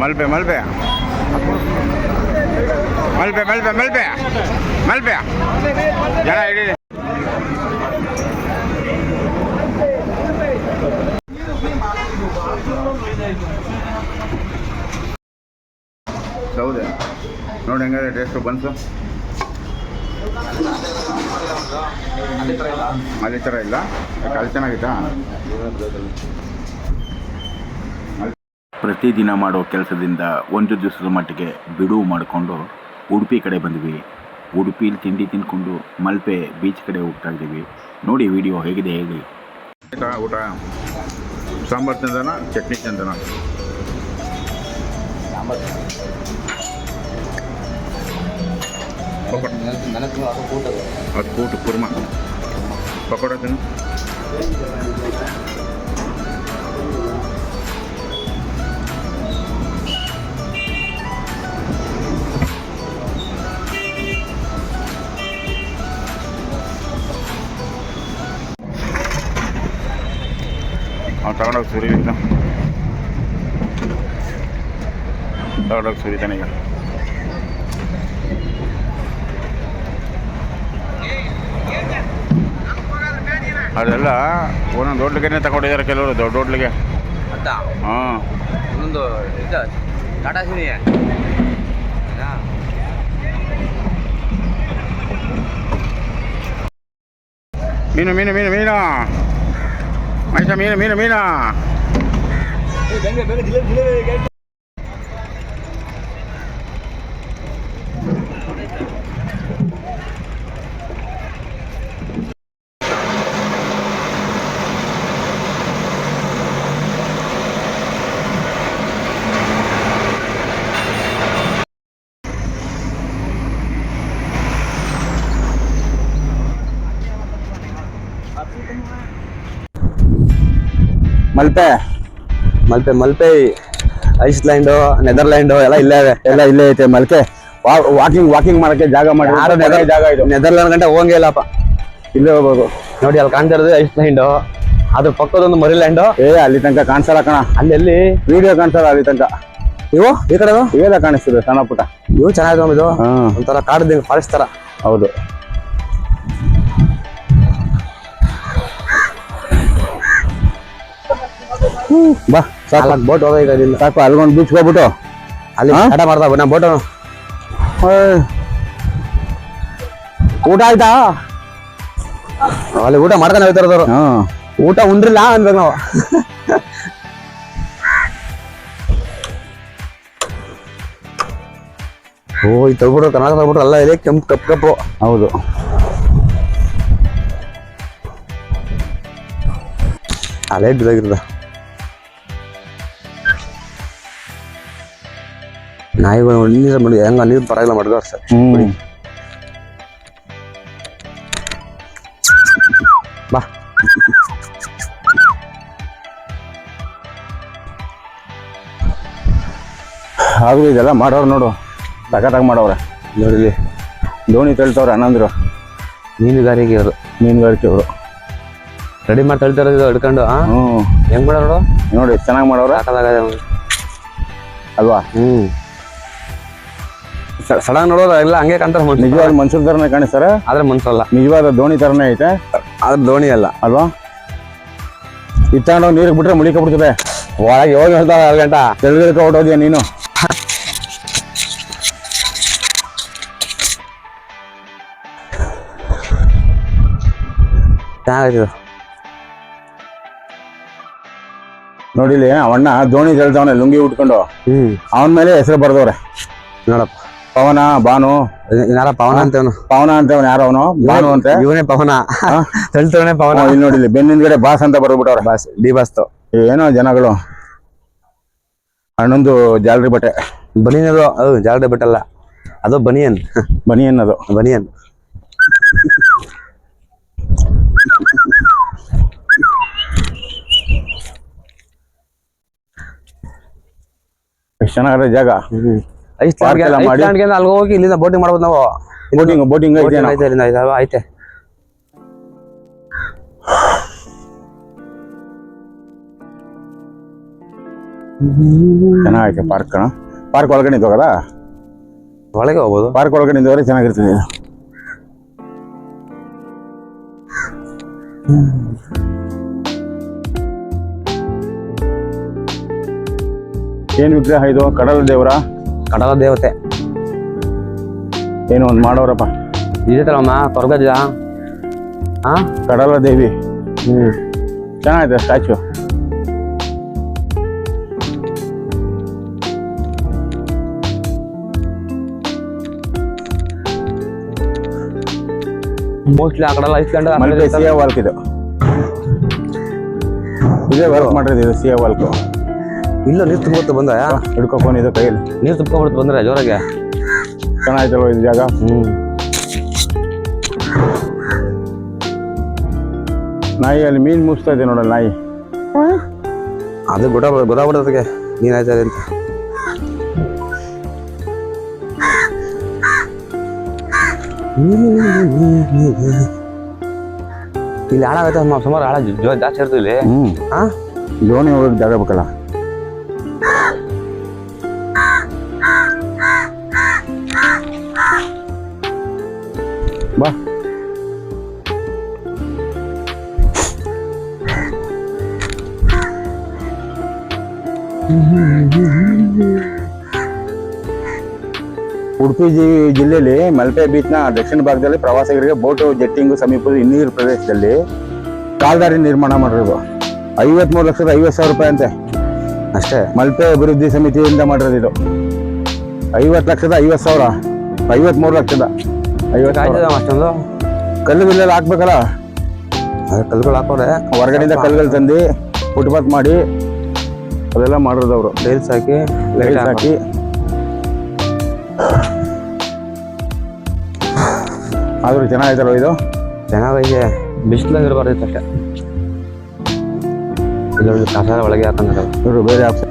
ಮಲ್ಪೆ ಮಲ್ಪೆ. ಮಲ್ಪೆ ಮಲ್ಪೆ ಮಲ್ಪೆ. ಮಲ್ಪೆ. ಜನ ಹಿಡೀರಿ ಸೌದೆ. ನೋಡಿ ಹೆಂಗಾದ್ರೆ ಟೇಸ್ಟು ಬನ್ಸು. ಅಲ್ಲಿ ಥರ ಇಲ್ಲ. ಅಲ್ಲಿ ಚೆನ್ನಾಗಿತ್ತಾ? ಪ್ರತಿದಿನ ಮಾಡೋ ಕೆಲಸದಿಂದ ಒಂದು ದಿವಸದ ಮಟ್ಟಿಗೆ ಬಿಡುವು ಮಾಡಿಕೊಂಡು ಉಡುಪಿ ಕಡೆ ಬಂದ್ವಿ. ಉಡುಪಿಲಿ ತಿಂಡಿ ತಿಂದ್ಕೊಂಡು ಮಲ್ಪೆ ಬೀಚ್ ಕಡೆ ಹೋಗ್ತಾ ಇದ್ದೀವಿ. ನೋಡಿ ವಿಡಿಯೋ ಹೇಗಿದೆ ಹೇಳಿ. ಊಟ? ಸಾಂಬಾರು ಚಂದನ ಚಟ್ನಿ ಚಂದನ ಹತ್ತು ಕೂಟು ಕುರ್ಮ ಪಕೋಡ ತಿನ್ನು. ಅವ್ನು ತಗೊಂಡೋಗಿ ಸುರಿಲಿಲ್ಲ ತಗೊಂಡೋಗಿ ಸುರಿತಾನೆ ಈಗ ಅದೆಲ್ಲ ಒಂದೊಂದು ಹೋಟ್ಲಿಗೆ ತಗೊಂಡಿದ್ದಾರೆ ಕೆಲವರು ದೊಡ್ಡ ಹೋಟ್ಲಿಗೆ ಅಂತ ಹಾಂ ಒಂದೊಂದು ಇದು ಟಾಟಾ ಸಿರಿ ಮೀನು ಮೀನು ಮೀನು ಮೀನು ಮೈಸ ಮೀನು ಮೀನು ಮೀನು ಮಲ್ಪೆ. ಮಲ್ಪೆ ಮಲ್ಪೆ ಐಸ್ಲ್ಯಾಂಡು ನೆದರ್ಲ್ಯಾಂಡು ಎಲ್ಲ ಇಲ್ಲೇ ಇದೆ. ಎಲ್ಲ ಇಲ್ಲೇ ಐತೆ ಮಲ್ಕೆ ವಾಕಿಂಗ್ ವಾಕಿಂಗ್ ಮಾಡಕ್ಕೆ ಜಾಗ ಮಾಡಿ ಯಾರು ನೆದರ್ ಜಾಗ ಇದು. ನೆದರ್ಲ್ಯಾಂಡ್ ಗಂಟೆ ಹೋಗಂಗೇ ಇಲ್ಲಪ್ಪ ಇಲ್ಲೇ ಹೋಗ್ಬೋದು ನೋಡಿ ಅಲ್ಲಿ ಕಾಣ್ತಾ ಇರೋದು ಐಸ್ಲ್ಯಾಂಡು ಅದ್ರ ಪಕ್ಕದೊಂದು ಮರಿಲ್ಯಾಂಡು ಏ ಅಲ್ಲಿ ತನಕ ಕಾಣಿಸಲ್ಲ ಕಣ. ಅಲ್ಲಿ ವಿಡಿಯೋ ಕಾಣಿಸಲ್ಲ ಅಲ್ಲಿ ತನಕ. ಇವು? ಈ ಕಡೆ ಇವೆಲ್ಲ ಕಾಣಿಸ್ತದೆ ಸಣ್ಣ ಪುಟ್ಟ. ಇವು ಚೆನ್ನಾಗಿದೆ ಇದು. ಒಂಥರ ಕಾಡ್ದಂಗೆ ಫಾರೆಸ್ಟ್ ತರ ಹೌದು. ಬಾ. ಸಾಕು. ಬೋಟ್ ಹೋಗ ಈಗ ಅಲ್ಲಿಂದ. ಸಾಕು ಅಲ್ಗೊಂದು ಬೀಚ್ ಹೋಗ್ಬಿಟ್ಟು. ಅಲ್ಲಿ ಹಾ? ಸ್ಟಾರ್ಟ್ ಮಾಡ್ತಾ ನಾ ಬೋಟ್. ಊಟ ಆಯ್ತಾ? ಅಲ್ಲಿ ಊಟ ಮಾಡ್ತಾನೆ ಹೋಗ್ತಾರದವ್ರು ಊಟ ಉಂಡ್ರಿಲ್ಲ ಅನ್ಬೇಕು ನಾವು. ಓ ಈ ತಗ್ಬಿಟ್ರು ಕರ್ನಾಟಕ ತಗ್ಬಿಟ್ರು ಎಲ್ಲ ಇದೆ ಕೆಂಪು ಕಪ್ಪು ಕಪ್ಪು. ಹೌದು. ಅಲ್ಲೇ ಬಿದ್ದಾಗಿರ್ದ ನಾಯಿಗಳು ನೀರು ಮಾಡಿ ಹೆಂಗ ನೀರು ಪರವಾಗಿಲ್ಲ ಮಾಡಿದ್ರು ಸರ್ ಹ್ಮ್. ಬಾ. ಹಾಗೂ ಇದೆಲ್ಲ ಮಾಡೋರು ನೋಡು. ತಗತಾಗ ಮಾಡೋರ ನೋಡಿ ದೋಣಿ ತಳ್ತವ್ರೆ ಅನ್ನಂದ್ರು ಮೀನುಗಾರಿಕೆ ಅವರು ಮೀನುಗಾರಿಕೆ ಅವರು ರೆಡಿ ಮಾಡಿ ತಳ್ತಾರೆ ಇದು ಹಿಡ್ಕೊಂಡು ಹ್ಞೂ ಹೆಂಗ್ ಮಾಡೋರು? ನೋಡಿ ಚೆನ್ನಾಗಿ ಮಾಡೋರು ಹಾಕದಾಗ ಅಲ್ವಾ? ಹ್ಮ್. ಸಡನ್ ನೋಡೋದು ಎಲ್ಲ ಹಂಗೆ ಕಾಣ್ತಾರೆ ಮನುಷ್ಯ. ನಿಜವಾದ ಮನುಷ್ಯರ ತರನೇ ಕಾಣಿಸ್ತಾರೆ? ಆದ್ರೆ ಮನ್ಸಲ್ಲ ನಿಜವಾದ ದೋಣಿ ತರನೇ ಐತೆ? ಆದ್ರೆ ದೋಣಿ ಅಲ್ಲ. ಅಲ್ವಾ? ಇತ್ತಾಂಡೋಗಿ ನೀರಿಗೆ ಬಿಟ್ರೆ ಮುಳಿಕೊಬಿಡ್ತದೆ ಒಳಗೆ ಹೋಗಿ ಹೇಳ್ತಾರೆ ಎರಡು ಗಂಟೆ. ತೆಳ್ಗಿಳ್ಕ ಹೊಟ್ಟೋದ್ಯಾ ನೀನು? ನೋಡಿಲಿ ಅವಣ್ಣ ದೋಣಿ ತೆಳ್ದವನೆ ಲುಂಗಿ ಉಟ್ಕೊಂಡು. ಅವನ ಮೇಲೆ ಹೆಸರು ಬರ್ದವ್ರೆ. ನೋಡಪ್ಪ. ಪವನ ಬಾನು ಯಾರ ಪವನ ಅಂತವನು. ಪವನ ಅಂತವನು ಯಾರ ಅವನು? ಬಾನು ಅಂತ ಇವನೇ ಪವನ. ತಳ್ತವನೇ ಪವನ. ಇಲ್ಲಿ ನೋಡಿಲಿ ಬೆನ್ನಿಂದ್ಗಡೆ ಬಾಸ್ ಅಂತ ಬರ್ಬಿಟ್ಟವ್ರೆ ಬಾಸ್ ಡಿ ಬಾಸ್ತು ಏನೋ ಜನಗಳು. ಅಣ್ಣಂದು ಜಾಲರಿ ಬಟ್ಟೆ. ಬನಿಯನ್ ಅದು ಅದು ಬಟ್ಟೆ ಅಲ್ಲ. ಅದು ಬನಿಯನ್. ಬನಿಯನ್ ಅದು. ಬನಿಯನ್. ಎಷ್ಟು ಚೆನ್ನಾಗಿದೆ ಜಾಗ. Park ಎಲ್ಲ ಮಾಡಿ. ಐಸ್ಲ್ಯಾಂಡ್ಗೆ ಅಲ್ಲಿ ಹೋಗಿ ಇಲ್ಲಿಂದ ಬೋಟಿಂಗ್ ಮಾಡ್ಬೋದು ನಾವು. ಬೋಟಿಂಗ್ ಬೋಟಿಂಗ್ ಐತೆ ಇಲ್ಲಿಂದ ಐತೆ ಚೆನ್ನಾಗೈತೆ ಪಾರ್ಕ್ ಕಣ ಪಾರ್ಕ್ ಒಳಗಡೆ ಹೋಗದ ಒಳಗೆ ಹೋಗ್ಬೋದು. ಪಾರ್ಕ್ ಒಳಗಡೆ ನಿಂತವರೆ ಚೆನ್ನಾಗಿರ್ತದೆ ಏನ್ ವಿಗ್ರಹ ಇದು? ಕಡಲ ದೇವರ? ಕಡಲ ದೇವತೆ. ಏನು ಒಂದು ಮಾಡೋರಪ್ಪ. ಇದೈತಲ್ಲಮ್ಮ ಸ್ವರ್ಗದ ಹಾ ಕಡಲ ದೇವಿ. ಹ್ಞೂ ಚೆನ್ನಾಗಿದೆ ಸ್ಟ್ಯಾಚು ಮೋಸ್ಟ್ಲಿ ಆ ಕಡೆಲ್ಲ island Malpe sea walk ಇದು. ಇದೇ ವರ್ಕ್ ಮಾಡಿರೋದು ಇದು ಸಿ ಎ ವಾಲ್ಕ್ ಇಲ್ಲ ನೀರು ತುಂಬಿಟ್ಟು ಬಂದ? ಹಿಡ್ಕೊ ಫೋನ್ ಇದು ಕೈಯಲ್ಲಿ. ನೀರು ತುಂಬ್ಕೊಂಡ್ಬಿಡ್ತು ಬಂದ್ರೆ ಜೋರಾಗೆ? ಚೆನ್ನಾಗೈತಲ್ವ ಇದು ಜಾಗ. ಹ್ಞೂ ನಾಯಿ ಅಲ್ಲಿ ಮೀನ್ ಮುಗಿಸ್ತಾ ಇದೆ ನೋಡಲ್ಲ ನಾಯಿ. ಅದು ಗುಡ ಗೊತ್ತಾಗ್ಬಿಡೋದಕ್ಕೆ ನೀನ್ ಆಯ್ತಾರೆ ಅಂತ. ಇಲ್ಲಿ ಹಾಳಾಗತ್ತೆ ಸುಮಾರು ಹಾಳ ಜೋ ಜಾಸ್ತಿ ಇರ್ತೀವಿ ಇಲ್ಲಿ. ಹ್ಮ್. ಹಾ? ದೋಣಿ ಹೋಗೋದು ಜಾಗ ಬೇಕಲ್ಲ. ಬಾ. ಉಡುಪಿ ಜಿಲ್ಲೆಯಲ್ಲಿ ಮಲ್ಪೆ ಬೀಚ್ನ ದಕ್ಷಿಣ ಭಾಗದಲ್ಲಿ ಪ್ರವಾಸಿಗರಿಗೆ ಬೋಟು, ಜೆಟ್ಟಿಂಗು ಸಮೀಪದ ಇನ್ನೀರು ಪ್ರದೇಶದಲ್ಲಿ ಕಾಲ್ದಾರಿ ನಿರ್ಮಾಣ ಮಾಡಿರೋದು. ಐವತ್ಮೂರು ಲಕ್ಷದ ಐವತ್ತು ಸಾವಿರ ರೂಪಾಯಿ ಅಂತೆ. ಅಷ್ಟೇ, ಮಲ್ಪೆ ಅಭಿವೃದ್ಧಿ ಸಮಿತಿಯಿಂದ ಮಾಡಿರೋದು ಇದು. ಐವತ್ತು ಲಕ್ಷದ ಐವತ್ತು ಸಾವಿರ, ಐವತ್ಮೂರು ಲಕ್ಷದ. ಐವತ್ತು. ಆಯ್ತದ ಅಷ್ಟೊಂದು? ಕಲ್ಲು ಬಿಲ್ಲೆಲ್ಲ ಹಾಕ್ಬೇಕಲ್ಲ? ಅದೇ ಕಲ್ಲುಗಳು ಹಾಕೋರೆ. ಹೊರಗಡೆಯಿಂದ ಕಲ್ಲುಗಳು ತಂದು ಫುಟ್ಪಾತ್ ಮಾಡಿ ಅದೆಲ್ಲ ಮಾಡಿರೋದು ಅವರು. ಟೈಲ್ಸ್ ಹಾಕಿ ಲೈಟ್ ಲೈಟ್ಸ್ ಹಾಕಿ. ಆದರೂ ಚೆನ್ನಾಗೈತಲ್ವ ಇದು? ಚೆನ್ನಾಗೈತೆ ಬಿಸಿಲಾಗಿರ್ಬಾರ್ದು ಅಷ್ಟೇ ಇದರಲ್ಲಿ ಕಸ ಒಳಗೆ ಹಾಕೊಂಡ್ರೆ ಇವರು ಬೇರೆ ಆಪ್ಷನ್.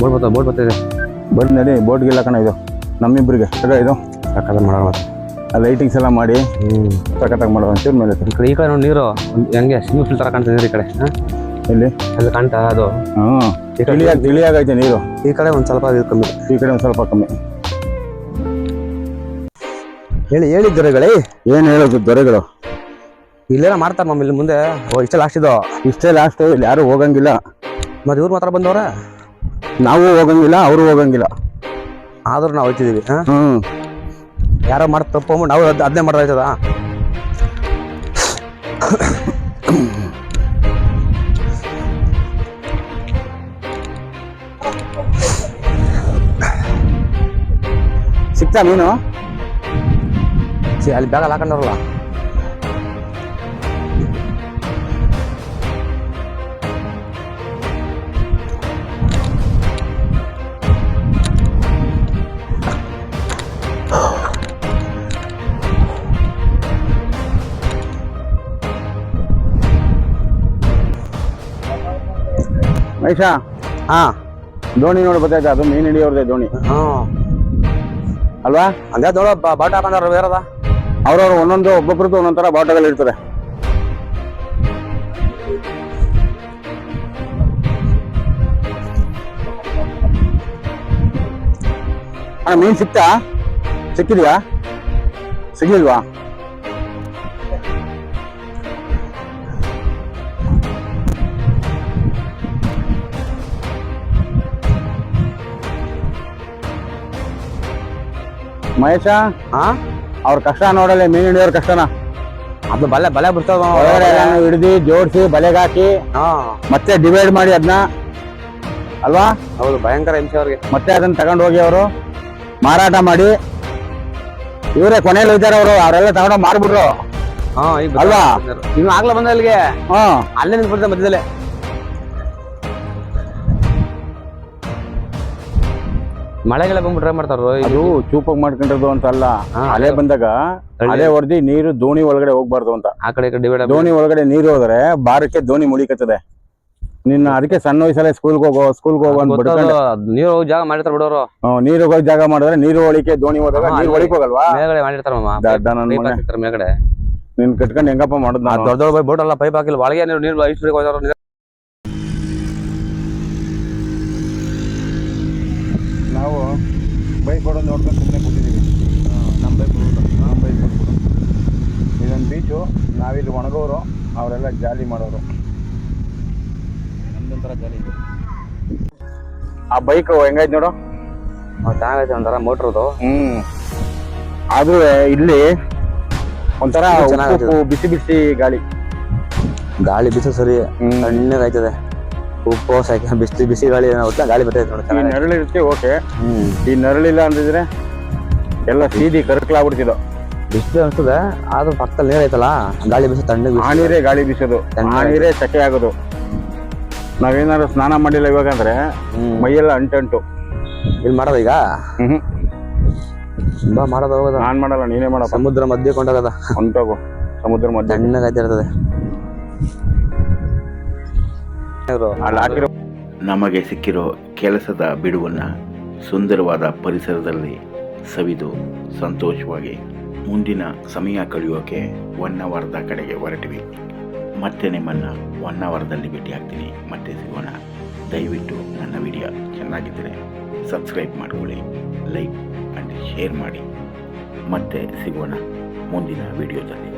ಬೋರ್ಡ್ ಬರ್ತಾ ಬೋರ್ಡ್ ಬರ್ತಿದೆ. ಬೋಟ್ ನಡಿ ಬೋಟ್ಗಿಲ್ಲ ಕಣ ಇದು ನಮ್ಮಿಬ್ಬರಿಗೆ ತಗ ಇದು. ಸಕ್ಕತ್ತ ಮಾಡೋಣ ಆ ಲೈಟಿಂಗ್ಸ್ ಎಲ್ಲ ಮಾಡಿ ಸಕ್ಕತ್ತಾಗಿ ಮಾಡೋಣ ಅಂತ ಮೇಲೆ ಈ ಕಡೆ ಈ ಕಡೆ ನೋಡಿ ನೀರು ಹೆಂಗೆ ಸ್ವಿಮ್ಮಿಂಗ್ ಫೂಲ್ ಥರ ಕಾಣ್ತಿದೆ ಈ ಕಡೆ ಹಾಂ? ಇಲ್ಲಿ ಅಲ್ಲಿ ಕಾಣ್ತಾ ಅದು. ಹ್ಞೂ ತಿಳಿಯಾಗಿ ತಿಳಿಯಾಗೈತೆ ನೀರು. ಈ ಕಡೆ ಒಂದು ಸ್ವಲ್ಪ ಇದು ಕಮ್ಮಿ. ಈ ಕಡೆ ಒಂದು ಸ್ವಲ್ಪ ಕಮ್ಮಿ. ಹೇಳಿ ಹೇಳಿ ದೊರೆಗಳೇ. ಏನು ಹೇಳೋದು ದೊರೆಗಳು? ಇಲ್ಲೇನ ಮಾಡ್ತಾರೆ ಮಮ್ಮ ಇಲ್ಲಿ ಮುಂದೆ. ಓ ಇಷ್ಟೇ ಲಾಸ್ಟ್ ಇದು. ಇಷ್ಟೇ ಲಾಸ್ಟು ಇಲ್ಲಿ ಯಾರು ಹೋಗಂಗಿಲ್ಲ. ಮತ್ತೆ ಇವ್ರು ಮಾತ್ರ ಬಂದವ್ರ? ನಾವು ಹೋಗಂಗಿಲ್ಲ ಅವರು ಹೋಗಂಗಿಲ್ಲ. ಆದರೂ ನಾವು ಹೋಗ್ತಿದೀವಿ ಹ್ಞೂ ಯಾರೋ ಮಾಡಿ ತಪ್ಪು ನಾವು ಅದ್- ಅದನ್ನೇ ಮಾಡೋದಾಯ್ತದ ಸಿಕ್ತಾ ನೀನು ಸಿ ಅಲ್ಲಿ ಬ್ಯಾಗಲ್ಲಿ ಹಾಕೊಂಡವ್ರಲ್ಲ ಮಹೇಶ ಹಾ. ದೋಣಿ ನೋಡಿ ಬರ್ತೈತೆ ಅದು ಮೀನು ಹಿಡಿಯೋರ್ದೆ ದೋಣಿ. ಹಾ. ಅಲ್ವಾ? ಅದೇ ದೊಡ್ಡ ಬಾಟ ಬಂದವ್ರು ಬೇರದ ಅವ್ರವ್ರು ಒಂದೊಂದು ಒಬ್ಬೊಬ್ರದ್ದು ಒಂದೊಂದರ ಥರ ಬಾಟಗಳು ಇರ್ತದೆ. ಅಣ್ಣ ಮೀನು ಸಿಕ್ತಾ? ಸಿಕ್ಕಿದ್ಯಾ? ಸಿಗ್ಲಿಲ್ವಾ? ಮಹೇಶ? ಹಾ ಅವ್ರ ಕಷ್ಟ ನೋಡಲ್ಲ ಮೀನು ಹಿಡಿಯೋರ್ ಕಷ್ಟನ. ಅದು ಬಲೆ ಬಲೆ ಬಿಡ್ತಾವ ಹಿಡಿದು ಜೋಡಿಸಿ ಬಲೆಗಾಕಿ ಹಾಂ. ಮತ್ತೆ ಡಿವೈಡ್ ಮಾಡಿ ಅದನ್ನ ಅಲ್ವಾ? ಹೌದು ಭಯಂಕರ ಹಿಂಸೆ ಅವ್ರಿಗೆ. ಮತ್ತೆ ಅದನ್ನ ತಗೊಂಡು ಹೋಗಿ ಅವರು ಮಾರಾಟ ಮಾಡಿ. ಇವರೇ ಕೊನೆಯಲ್ಲಿ ಇದ್ದಾರೆ ಅವರು ಅವರೆಲ್ಲ ತಗೊಂಡೋಗಿ ಮಾರ್ಬಿಟ್ರು. ಹಾ ಅಲ್ವಾ? ಇನ್ನು ಆಗ್ಲಾ ಬಂದ ಅಲ್ಲಿಗೆ ಹಾ. ಅಲ್ಲೇ ನಿಂತ್ಬಿಡ್ತಾರೆ ಮಧ್ಯದಲ್ಲೇ. ಮಳೆಗೆಲ್ಲ ಬಂದ್ಬಿಟ್ರೆ ಮಾಡ್ತಾರ ಇದು ಚೂಪಾಗಿ ಮಾಡ್ಕೊಂಡಿರೋದು ಅಂತ ಅಲ್ಲ ಅಲೆ ಬಂದಾಗ. ಅಲೆ ಹೊಡೆದಿ ನೀರು ದೋಣಿ ಒಳಗಡೆ ಹೋಗ್ಬಾರ್ದು ಅಂತ ಆ ಕಡೆ ಈ ಕಡೆ ಡಿವೈಡ್ ದೋಣಿ ಒಳಗಡೆ ನೀರು ಹೋದ್ರೆ ಬಾರಕ್ಕೆ ದೋಣಿ ಮುಳಿಕತ್ತದೆ ನಿನ್ನ ಅದಕ್ಕೆ ಸಣ್ಣ ವಯಸ್ಸಲ್ಲೇ ಸ್ಕೂಲ್ಗೆ ಹೋಗೋ ಸ್ಕೂಲ್ಗೆ ಹೋಗೋ ಅಂತ ಬಿಡ್ಕೊಂಡು ನೀರು ಹೋಗಿ ಜಾಗ ಮಾಡಿರ್ತಾರ ಬಿಡೋರು ನೀರು ಹೋಗಿ ಜಾಗ ಮಾಡಿದ್ರೆ ನೀರು ಒಳಿಕೆ ದೋಣಿ ಹೋದಾಗ ಹಾ, ನೀರು ಅಲ್ಲಿ. ಒಳಿಕ್ ಹೋಗಲ್ವಾ ಮೇಲ್ಗಡೆ ಮಾಡಿರ್ತಾರ ಮಾಮ ದಡ್ಡ ನನ್ ಪೈಪ್ ಮನೆ. ಹಾಕಿರ್ತಾರೆ ಮೇಲ್ಗಡೆ ನಿನ್ ಕಟ್ಕೊಂಡು ಹೆಂಗಪ್ಪ ಮಾಡುದ್ ನಾನು ದೊಡ್ಡ ದೊಡ್ಡ ಬೋಟ್ ಎಲ್ಲ ಪೈಪ್ ಹಾಕಿಲ್ಲ ಒಳಗೆ ನೀರು ನೀರು ಐಸ್ ನೀರು ನಾವು ಬೈಕ್ ಬಡ ನೋಡ್ಕೊಂಡು ಸುಮ್ಮನೆ ಕೂತಿದ್ದೀವಿ. ನಮ್ಮ ಬೈಕ್ ನಮ್ಮ ಬೈಕ್ ಇದೊಂದು ಬೀಚು ನಾವಿಲ್ಲಿ ಒಣಗೋರು ಅವರೆಲ್ಲ ಜಾಲಿ ಮಾಡೋರು. ನಮ್ದೊಂಥರ ಜಾಲಿ ಇದೆ. ಆ ಬೈಕ್ ಹೆಂಗೈತೆ ನೋಡು? ಚೆನ್ನಾಗೈತೆ ಒಂಥರ ಮೋಟ್ರದು. ಹ್ಮ್. ಅದು ಇಲ್ಲಿ ಒಂಥರ. ಬಿಸಿ ಬಿಸಿ ಗಾಳಿ. ಗಾಳಿ ಬಿಸಿ ಸರಿ ಹ್ಮ್. ತಣ್ಣಗಾಯ್ತದೆ ಉಪ್ಪು ಹಾಕಿ ಬಿಸಿ ಬಿಸಿ ಗಾಳಿ ಏನೋ ಗಾಳಿ ಬರ್ತೈತೆ ನೋಡಿ ಈ ನೆರಳಿರುತ್ತೆ ಓಕೆ. ಹ್ಮ್. ಈ ನೆರಳಿಲ್ಲ ಅಂದಿದ್ರೆ ಎಲ್ಲ ಸೀದಿ ಕರ್ಕಲಾಗ್ಬಿಡ್ತಿದ್ದು ಬಿಸಿಲು ಅನ್ಸದ ಆದ್ರೂ ಪಕ್ಕದಲ್ಲಿ ನೀರ್ ಐತಲ್ಲ ಗಾಳಿ ಬಿಸಿ ತಣ್ಣಗೆ ಆ ನೀರೇ ಗಾಳಿ ಬಿಸೋದು. ಆ ನೀರೇ ಸೆಕೆ ಆಗೋದು. ನಾವೇನಾದ್ರು ಸ್ನಾನ ಮಾಡಿಲ್ಲ ಇವಾಗ ಅಂದ್ರೆ ಮೈಯೆಲ್ಲ ಅಂಟಂಟು. ಇಲ್ಲಿ ಮಾಡೋದ ಈಗ? ಹ್ಮ್. ಬಾ ಮಾಡೋದು ಹೋಗೋದ. ನಾನ್ ಮಾಡಲ್ಲ ನೀನೇ ಮಾಡಪ್ಪ. ಸಮುದ್ರ ಮಧ್ಯೆ ಕೊಂಡೋಗದ. ಹೊಂಟೋಗು. ಸಮುದ್ರ ಮಧ್ಯೆ. ತಣ್ಣಗಾಯ್ತಾ ನಮಗೆ ಸಿಕ್ಕಿರೋ ಕೆಲಸದ ಬಿಡುವನ್ನು ಸುಂದರವಾದ ಪರಿಸರದಲ್ಲಿ ಸವಿದು ಸಂತೋಷವಾಗಿ ಮುಂದಿನ ಸಮಯ ಕಳೆಯೋಕೆ ಹೊನ್ನವಾರದ ಕಡೆಗೆ ಹೊರಟಿವಿ. ಮತ್ತೆ ನಿಮ್ಮನ್ನು ಹೊನ್ನಾವರದಲ್ಲಿ ಭೇಟಿಯಾಗ್ತೀನಿ ಮತ್ತೆ ಸಿಗೋಣ. ದಯವಿಟ್ಟು ನನ್ನ ವಿಡಿಯೋ ಚೆನ್ನಾಗಿದ್ದರೆ ಸಬ್ಸ್ಕ್ರೈಬ್ ಮಾಡ್ಕೊಳ್ಳಿ, ಲೈಕ್ ಆ್ಯಂಡ್ ಶೇರ್ ಮಾಡಿ. ಮತ್ತೆ ಸಿಗೋಣ ಮುಂದಿನ ವಿಡಿಯೋದಲ್ಲಿ.